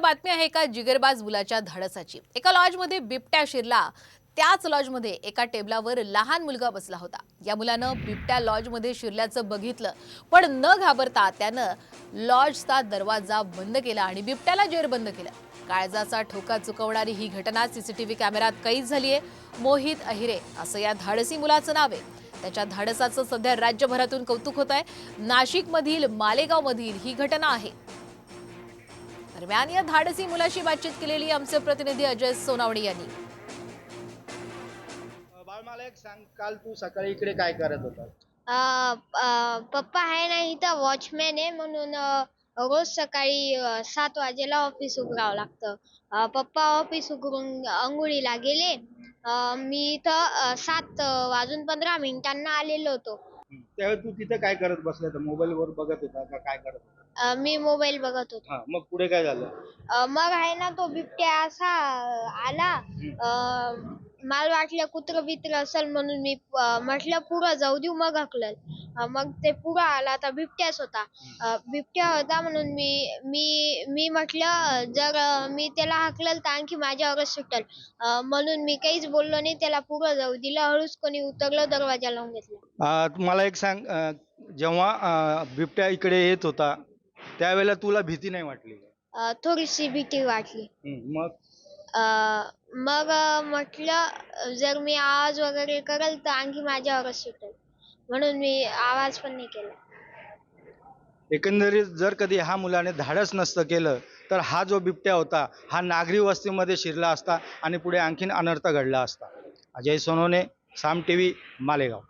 बातमी आहे एका जिगरबाज मुलाच्या धाडसाची. एका लॉजमध्ये बिबट्या शिरला. त्याच लॉजमध्ये एका टेबलावर लहान मुलगा बसला होता. या मुलानं बिबट्या लॉजमध्ये शिरल्याचं बघितलं पण न घाबरता त्यानं लॉजचा दरवाजा बंद केला आणि बिबट्याला जेरबंद केलं. काळजाचा ठोका चुकवणारी ही घटना सीसीटीव्ही कॅमेऱ्यात कैद झाली आहे मोहित अहिरे असं या धाडसी मुलाचं नाव आहे. त्याच्या धाडसाचं सध्या राज्यभरातून कौतुक होत आहे नाशिकमधील मालेगावमधील ही घटना आहे. दरम्यान या धाडसी मुलाशी बातचीत केलेली आमचे प्रतिनिधी अजय सोनावणे यांनी. बाळ मला एक सांग काल तू सकाळी इकडे काय करत होता? पप्पा आहे ना इथं वॉचमॅन आहे म्हणून रोज सकाळी सात वाजेला ऑफिस उघडावं लागतं. पप्पा ऑफिस उघडून अंघोळीला गेले. मी इथं सात वाजून पंधरा मिनिटांना आलेलो होतो. त्यावेळी तू तिथे काय करत बसला होता? मोबाईल वर बघत होता का काय करत होता? अ, मी मोबाईल बघत होतो. हा मग पुढे काय झालं? अ, मग आहे ना तो बिबट्या असा अ, आला. अ, मला वाटलं कुत्र बित्र असेल म्हणून मी अ, म्हटलं पुढं जाऊ देऊ मग हकलल. मग ते पुढं आला तर बिबट्याच होता. बिबट्या होता म्हणून मी मी मी म्हटलं जर मी त्याला हाकलल तर आणखी माझ्यावरच सुटल. म्हणून मी काहीच बोललो नाही. त्याला पुढं जाऊ दिलं. हळूच कोणी उतरलं दरवाजा लावून घेतला. मला एक सांग जेव्हा बिबट्या इकडे येत होता त्यावेळेला तुला भीती नाही वाटली? थोडीशी भीती वाटली. मग? अ, मग म्हटलं जर मी आवाज वगैरे करल तर आणखी माझ्यावरच सुटेल. म्हणून मी आवाज पण नाही केला. एकंदरीत जर कधी ह्या मुलाने धाडस नसतं केलं तर हा जो बिबट्या होता हा नागरी वस्तीमध्ये शिरला असता आणि पुढे आणखीन अनर्थ घडला असता. Ajay Sonone Saam T V Malegaon.